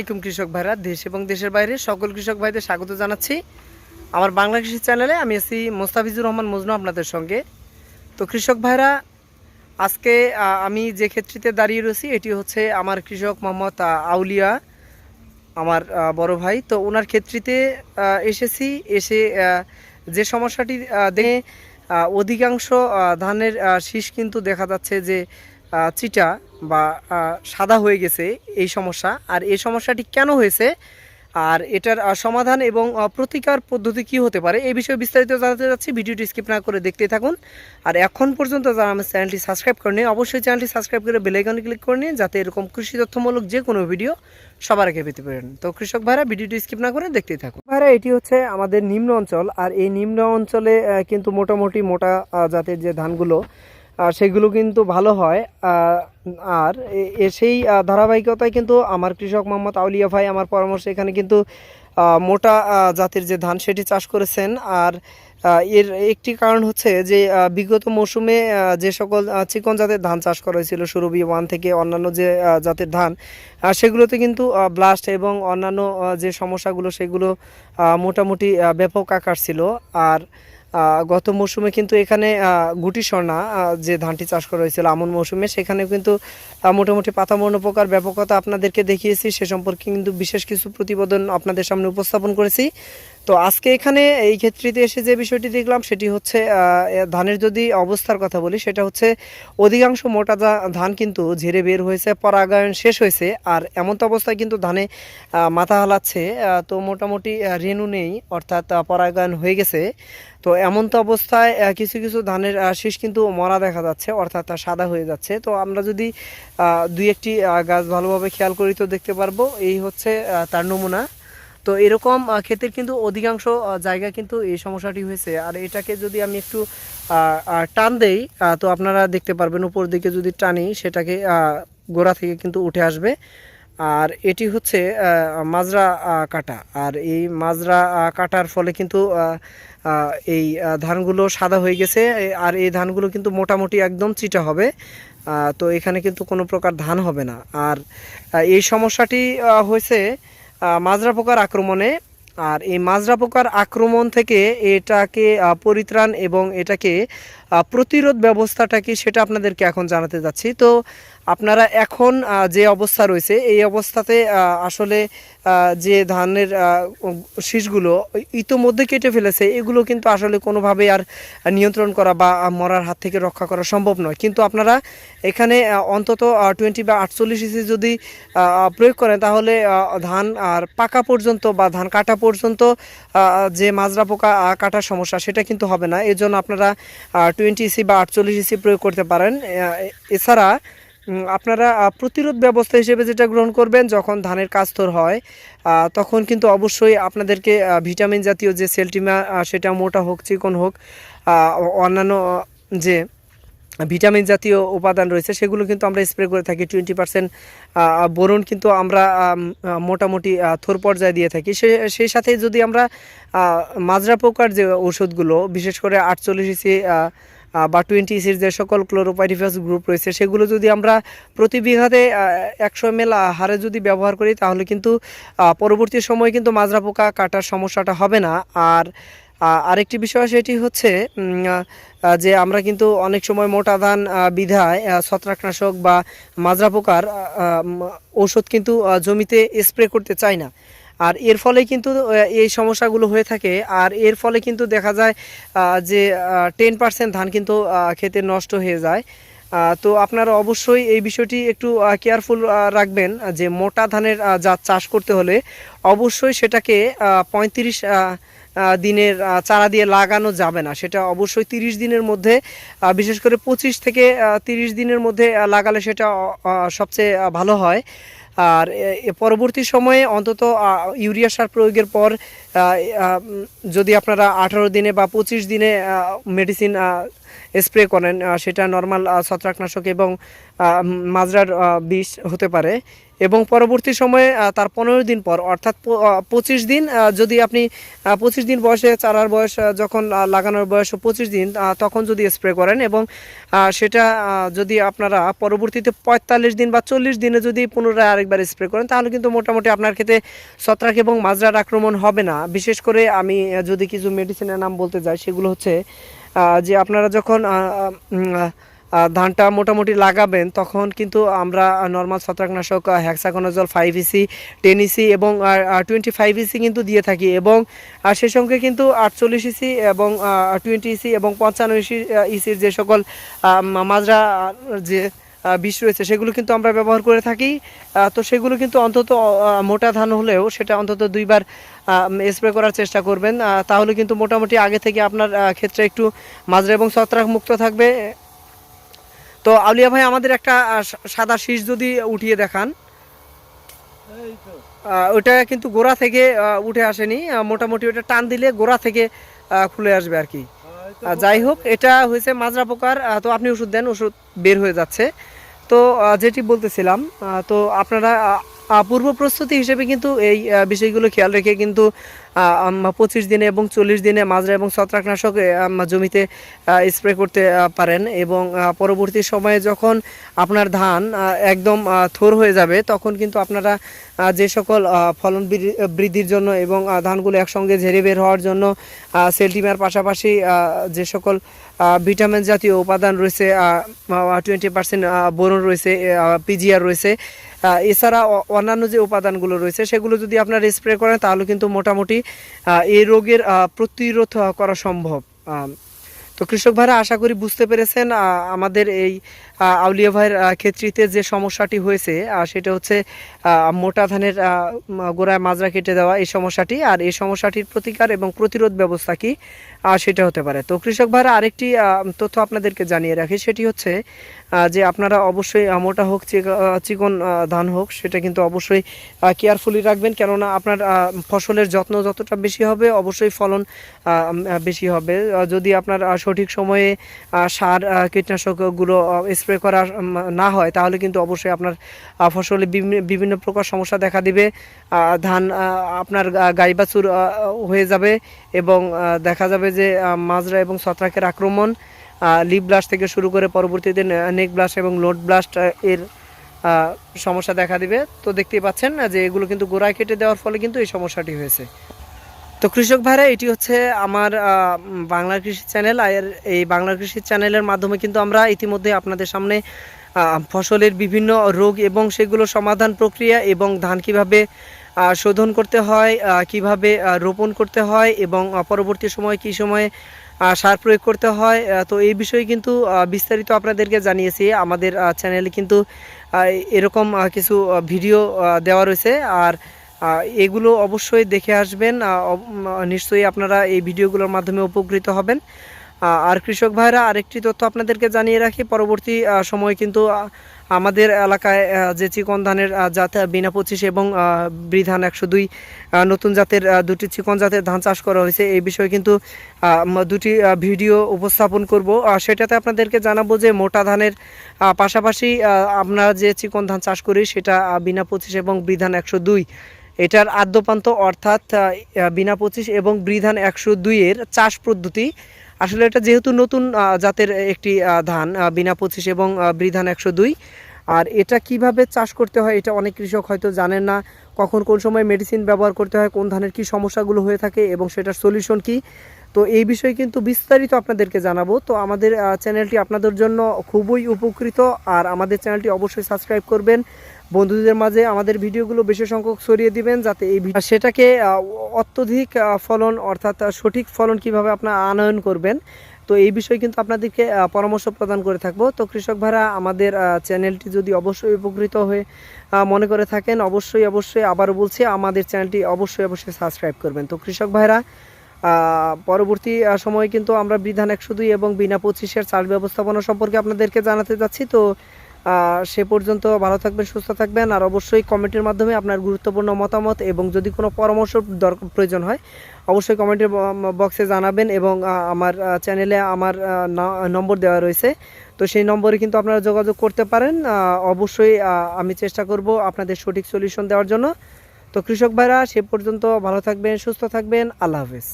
আলাইকুম কৃষক ভাইরা, দেশ এবং দেশের বাইরে সকল কৃষক ভাইদের স্বাগত জানাচ্ছি আমার বাংলা কৃষি চ্যানেলে। আমি আছি মোস্তাফিজুর রহমান মজনু আপনাদের সঙ্গে। তো কৃষক ভাইরা, আজকে আমি যে ক্ষেত্রটিতে দাঁড়িয়ে রয়েছি, এটি হচ্ছে আমার কৃষক মোহাম্মদ আউলিয়া, আমার বড় ভাই। তো ওনার ক্ষেত্রটিতে এসেছি, এসে যে সমস্যাটি দেখে অধিকাংশ ধানের শীষ কিন্তু দেখা যাচ্ছে যে চিটা বা সাদা হয়ে গেছে এই সমস্যা। আর এই সমস্যাটি কেন হয়েছে? আর এটার সমাধান এবং প্রতিকার পদ্ধতি কি হতে পারে? এই বিষয়ে বিস্তারিত জানাতে যাচ্ছি ভিডিওটি স্কিপ না করে দেখতে থাকুন। আর এখন পর্যন্ত যারা আমার চ্যানেলটি সাবস্ক্রাইব করেনি অবশ্যই চ্যানেলটি সাবস্ক্রাইব করে বেলাইকনে ক্লিক করে নিন, যাতে এরকম কৃষি তথ্যমূলক যে কোনো ভিডিও সবার আগে পেতে পারেন। তো কৃষক ভাইরা, ভিডিওটি স্কিপ না করে দেখতেই থাকুন। ভাইরা, এটি হচ্ছে আমাদের নিম্ন অঞ্চল। আর এই নিম্ন অঞ্চলে কিন্তু মোটামুটি মোটা জাতের যে ধানগুলো সেগুলো কিন্তু ভালো হয়। আর সেই ধারাবাহিকতায় কিন্তু আমার কৃষক মোহাম্মদ আউলিয়া ভাই আমার পরামর্শে এখানে কিন্তু মোটা জাতের যে ধান সেটি চাষ করেছেন। আর এর একটি কারণ হচ্ছে যে বিগত মৌসুমে যে সকল চিকন জাতের ধান চাষ করা হয়েছিল, সুরভি ওয়ান থেকে অন্যান্য যে জাতের ধান সেগুলোতে কিন্তু ব্লাস্ট এবং অন্যান্য যে সমস্যাগুলো, সেগুলো মোটামুটি ব্যাপক আকার ছিল। আর গত মৌসুমে কিন্তু এখানে গুটি স্বর্ণা আহ, যে ধানটি চাষ করা হয়েছিল আমন মৌসুমে সেখানে কিন্তু মোটামুটি পাতামর্ণ পোকার ব্যাপকতা আপনাদেরকে দেখিয়েছি। সে সম্পর্কে কিন্তু বিশেষ কিছু প্রতিবেদন আপনাদের সামনে উপস্থাপন করেছি। তো আজকে এখানে এই ক্ষেত্রেতে এসে যে বিষয়টি দেখলাম, সেটি হচ্ছে ধানের যদি অবস্থার কথা বলি, সেটা হচ্ছে অধিকাংশ মোটা ধান কিন্তু ঝেড়ে বের হয়েছে, পরাগায়ন শেষ হয়েছে, আর এমন তো অবস্থায় কিন্তু ধানে মাথা হালাচ্ছে তো মোটামুটি রেণু নেই, অর্থাৎ পরাগায়ন হয়ে গেছে। তো এমন তো অবস্থায় কিছু কিছু ধানের শীষ কিন্তু মরা দেখা যাচ্ছে, অর্থাৎ তা সাদা হয়ে যাচ্ছে। তো আমরা যদি দুই একটি গাছ ভালোভাবে খেয়াল করি তো দেখতে পারব, এই হচ্ছে তার নমুনা। তো এরকম ক্ষেতের কিন্তু অধিকাংশ জায়গা কিন্তু এই সমস্যাটি হয়েছে। আর এটাকে যদি আমি একটু টান দেই তো আপনারা দেখতে পারবেন উপর দিকে যদি টানি, সেটাকে গোড়া থেকে কিন্তু উঠে আসবে। আর এটি হচ্ছে মাজরা কাটা। আর এই মাজরা কাটার ফলে কিন্তু এই ধানগুলো সাদা হয়ে গেছে। আর এই ধানগুলো কিন্তু মোটামুটি একদম চিটা হবে। তো এখানে কিন্তু কোনো প্রকার ধান হবে না। আর এই সমস্যাটি হয়েছে মাজরা পোকার আক্রমণে। আর এই মাজরা পোকার আক্রমণ থেকে এটাকে পরিত্রাণ এবং এটাকে প্রতিরোধ ব্যবস্থাটা কি সেটা আপনাদেরকে এখন জানাতে যাচ্ছি। তো আপনারা এখন যে অবস্থা রয়েছে, এই অবস্থাতে আসলে যে ধানের শীষগুলো ইতোমধ্যে কেটে ফেলেছে, এগুলো কিন্তু আসলে কোনোভাবে আর নিয়ন্ত্রণ করা বা মরার হাত থেকে রক্ষা করা সম্ভব নয়। কিন্তু আপনারা এখানে অন্তত টোয়েন্টি বা আটচল্লিশ ইসি যদি প্রয়োগ করেন, তাহলে ধান আর পাকা পর্যন্ত বা ধান কাটা পর্যন্ত যে মাজরা পোকা কাটার সমস্যা, সেটা কিন্তু হবে না। এর জন্য আপনারা টোয়েন্টি ইসি বা আটচল্লিশ ইসি প্রয়োগ করতে পারেন। এছাড়া আপনারা প্রতিরোধ ব্যবস্থা হিসেবে যেটা গ্রহণ করবেন, যখন ধানের কাস্তর হয় তখন কিন্তু অবশ্যই আপনাদেরকে ভিটামিন জাতীয় যে সেলটিমা সেটা মোটা হোক, চিকন হোক অন্যান্য যে ভিটামিন জাতীয় উপাদান রয়েছে, সেগুলো কিন্তু আমরা স্প্রে করে থাকি টোয়েন্টি পার্সেন্ট বোরন কিন্তু আমরা মোটামুটি থোর পর্যায়ে দিয়ে থাকি। সে, সেই সাথে যদি আমরা মাজরা পোকার যে ওষুধগুলো বিশেষ করে আটচল্লিশ ইসি বা টোয়েন্টি ইসির যে সকল ক্লোরোপাইরিফাস গ্রুপ রয়েছে, সেগুলো যদি আমরা প্রতি বিঘাতে একশো এম এল হারে যদি ব্যবহার করি, তাহলে কিন্তু পরবর্তী সময়ে কিন্তু মাজরা পোকা কাটার সমস্যাটা হবে না। আর আরেকটি বিষয় সেটি হচ্ছে যে আমরা কিন্তু অনেক সময় মোটা ধান বিধায় ছত্রাকনাশক বা মাজরা পোকার ঔষধ কিন্তু জমিতে স্প্রে করতে চাই না। আর এর ফলে কিন্তু এই সমস্যাগুলো হয়ে থাকে। আর এর ফলে কিন্তু দেখা যায় যে টেন পার্সেন্ট ধান কিন্তু খেতে নষ্ট হয়ে যায়। তো আপনারা অবশ্যই এই বিষয়টি একটু কেয়ারফুল রাখবেন, যে মোটা ধানের জাত চাষ করতে হলে অবশ্যই সেটাকে পঁয়ত্রিশ দিনের চারা দিয়ে লাগানো যাবে না। সেটা অবশ্যই তিরিশ দিনের মধ্যে বিশেষ করে পঁচিশ থেকে তিরিশ দিনের মধ্যে লাগালে সেটা সবচেয়ে ভালো হয়। আর পরবর্তী সময়ে অন্তত ইউরিয়া সার প্রয়োগের পর যদি আপনারা আঠারো দিনে বা পঁচিশ দিনে মেডিসিন স্প্রে করেন সেটা নর্মাল ছত্রাকনাশক এবং মাজরার বিষ হতে পারে। এবং পরবর্তী সময়ে তার পনেরো দিন পর, অর্থাৎ পঁচিশ দিন যদি আপনি পঁচিশ দিন বয়সে, চারার বয়স যখন লাগানোর বয়স পঁচিশ দিন তখন যদি স্প্রে করেন এবং সেটা যদি আপনারা পরবর্তীতে পঁয়তাল্লিশ দিন বা চল্লিশ দিনে যদি পুনরায় আরেকবার স্প্রে করেন, তাহলে কিন্তু মোটামুটি আপনার ক্ষেত্রে ছত্রাক এবং মাজরার আক্রমণ হবে না। বিশেষ করে আমি যদি কিছু মেডিসিনের নাম বলতে যাই, সেগুলো হচ্ছে যে আপনারা যখন ধানটা মোটামুটি লাগাবেন, তখন কিন্তু আমরা নর্মাল ছত্রাকনাশক hexaconazole five EC ten EC এবং টোয়েন্টি ফাইভ ইসি কিন্তু দিয়ে থাকি এবং সে সঙ্গে কিন্তু আটচল্লিশ ইসি এবং টোয়েন্টি ইসি এবং পঞ্চান্ন ইসি ইসির যে সকল মাজরা যে বিষ রয়েছে, সেগুলো কিন্তু আমরা ব্যবহার করে থাকি। তো সেগুলো কিন্তু অন্তত মোটা ধান হলেও সেটা অন্তত দুইবার স্প্রে করার চেষ্টা করবেন। তাহলে কিন্তু মোটামুটি আগে থেকে আপনার ক্ষেত্রে একটু মাজরা এবং ছত্রাক মুক্ত থাকবে। তো আউলিয়া ভাই, আমাদের একটা সাদা শীষ যদি উঠিয়ে দেখান। ওটা কিন্তু গোড়া থেকে উঠে আসেনি। মোটামুটি ওটা টান দিলে গোড়া থেকে খুলে আসবে আর কি। যাই হোক, এটা হয়েছে মাজরা পোকার তো আপনি ওষুধ দেন, ওষুধ বের হয়ে যাচ্ছে। তো যেটি বলতেছিলাম তো আপনারা পূর্ব প্রস্তুতি হিসেবে কিন্তু এই বিষয়গুলো খেয়াল রেখে কিন্তু পঁচিশ দিনে এবং চল্লিশ দিনে মাজরা এবং ছত্রাকনাশক জমিতে স্প্রে করতে পারেন এবং পরবর্তী সময়ে যখন আপনার ধান একদম থোর হয়ে যাবে, তখন কিন্তু আপনারা যে সকল ফলন বৃদ্ধির জন্য এবং ধানগুলো একসঙ্গে ঝেড়ে বের হওয়ার জন্য সেলটিমার পাশাপাশি যে সকল ভিটামিন জাতীয় উপাদান রয়েছে টোয়েন্টি পার্সেন্ট বোরন রয়েছে পিজিআর রয়েছে। এছাড়া অন্যান্য যে উপাদানগুলো রয়েছে, সেগুলো যদি আপনারা স্প্রে করেন, তাহলে কিন্তু মোটামুটি এই রোগের প্রতিরোধ করা সম্ভব। তো কৃষক ভাইরা, আশা করি বুঝতে পেরেছেন আমাদের এই আউলিয়া ভাইয়ের ক্ষেত্রিতে যে সমস্যাটি হয়েছে সেটা হচ্ছে মোটা ধানের গোড়ায় মাজরা কেটে দেওয়া এই সমস্যাটি। আর এই সমস্যাটির প্রতিকার এবং প্রতিরোধ ব্যবস্থা কি সেটা হতে পারে। তো কৃষক ভাইরা, আরেকটি তথ্য আপনাদেরকে জানিয়ে রাখি, সেটি হচ্ছে যে আপনারা অবশ্যই মোটা হোক চিকন ধান হোক, সেটা কিন্তু অবশ্যই কেয়ারফুলি রাখবেন। কেননা আপনার ফসলের যত্ন যতটা বেশি হবে, অবশ্যই ফলন বেশি হবে। যদি আপনার সঠিক সময়ে সার কীটনাশকগুলো স্প্রে করা না হয়, তাহলে কিন্তু অবশ্যই আপনার ফসলে বিভিন্ন- প্রকার সমস্যা দেখা দিবে। ধান আপনার গা- গাই বাছুর হয়ে যাবে এবং দেখা যাবে যে মাজরা এবং ছত্রাকের আক্রমণ লিপ ব্লাস্ট থেকে শুরু করে পরবর্তীতে নেক ব্লাস্ট এবং লোড ব্লাস্ট এর সমস্যা দেখা দিবে। তো দেখতেই পাচ্ছেন যে এগুলো কিন্তু গোড়ায় কেটে দেওয়ার ফলে কিন্তু এই সমস্যাটি হয়েছে। তো কৃষক ভাইরা, এটি হচ্ছে আমার বাংলা কৃষি চ্যানেল। আর এই বাংলা কৃষি চ্যানেলের মাধ্যমে কিন্তু আমরা ইতিমধ্যে আপনাদের সামনে ফসলের বিভিন্ন রোগ এবং সেগুলো সমাধান প্রক্রিয়া এবং ধান কীভাবে শোধন করতে হয় কীভাবে রোপণ করতে হয় এবং পরবর্তী সময় কী সময়ে সার প্রয়োগ করতে হয় তো এই বিষয়ে কিন্তু বিস্তারিত আপনাদেরকে জানিয়েছি। আমাদের চ্যানেলে কিন্তু এরকম কিছু ভিডিও দেওয়া রয়েছে। আর এগুলো অবশ্যই দেখে আসবেন। নিশ্চয়ই আপনারা এই ভিডিওগুলোর মাধ্যমে উপকৃত হবেন। আর কৃষক ভাইরা, আরেকটি তথ্য আপনাদেরকে জানিয়ে রাখি, পরবর্তী সময় কিন্তু আমাদের এলাকায় যে চিকন ধানের জাত বিনা পঁচিশ এবং বৃধান একশো দুই নতুন জাতের দুটি চিকন জাতের ধান চাষ করা হয়েছে, এই বিষয়ে কিন্তু দুটি ভিডিও উপস্থাপন করব। সেটাতে আপনাদেরকে জানাব যে মোটা ধানের পাশাপাশি আমরা যে চিকন ধান চাষ করি, সেটা বিনা পঁচিশ এবং বৃধান একশো দুই এটার আদ্যপান্ত অর্থাৎ বিনা পঁচিশ এবং বৃধান একশো দুইয়ের চাষ পদ্ধতি। আসলে এটা যেহেতু নতুন জাতের একটি ধান বিনা পঁচিশ এবং বৃধান একশো দুই। আর এটা কীভাবে চাষ করতে হয় এটা অনেক কৃষক হয়তো জানেন না। কখন কোন সময় মেডিসিন ব্যবহার করতে হয়, কোন ধানের কি সমস্যাগুলো হয়ে থাকে এবং সেটার সলিউশন কি? তো এই বিষয়ে কিন্তু বিস্তারিত আপনাদেরকে জানাব। তো আমাদের চ্যানেলটি আপনাদের জন্য খুবই উপকৃত। আর আমাদের চ্যানেলটি অবশ্যই সাবস্ক্রাইব করবেন। বন্ধুদের মাঝে আমাদের ভিডিওগুলো বেশি সংখ্যক ছড়িয়ে দিবেন যাতে এই সেটাকে অত্যধিক ফলন, অর্থাৎ সঠিক ফলন কীভাবে আপনার আনয়ন করবেন। তো এই বিষয়ে কিন্তু আপনাদেরকে পরামর্শ প্রদান করে থাকব। তো কৃষক ভাইরা, আমাদের চ্যানেলটি যদি অবশ্যই উপকৃত হয়ে মনে করে থাকেন, অবশ্যই অবশ্যই আবারও বলছি, আমাদের চ্যানেলটি অবশ্যই অবশ্যই সাবস্ক্রাইব করবেন। তো কৃষক ভাইরা পরবর্তী সময়ে কিন্তু আমরা বিধান একশো দুই এবং বিনা পঁচিশের চাষ ব্যবস্থাপনা সম্পর্কে আপনাদেরকে জানাতে যাচ্ছি। তো সে পর্যন্ত ভালো থাকবেন, সুস্থ থাকবেন আর অবশ্যই কমেন্টের মাধ্যমে আপনার গুরুত্বপূর্ণ মতামত এবং যদি কোনো পরামর্শ দরকার প্রয়োজন হয়, অবশ্যই কমেন্টের বক্সে জানাবেন এবং আমার চ্যানেলে আমার নম্বর দেওয়া রয়েছে। তো সেই নম্বরে কিন্তু আপনারা যোগাযোগ করতে পারেন। অবশ্যই আমি চেষ্টা করব আপনাদের সঠিক সলিউশন দেওয়ার জন্য। তো কৃষক ভাইরা, সে পর্যন্ত ভালো থাকবেন, সুস্থ থাকবেন। আল্লাহ হাফেজ।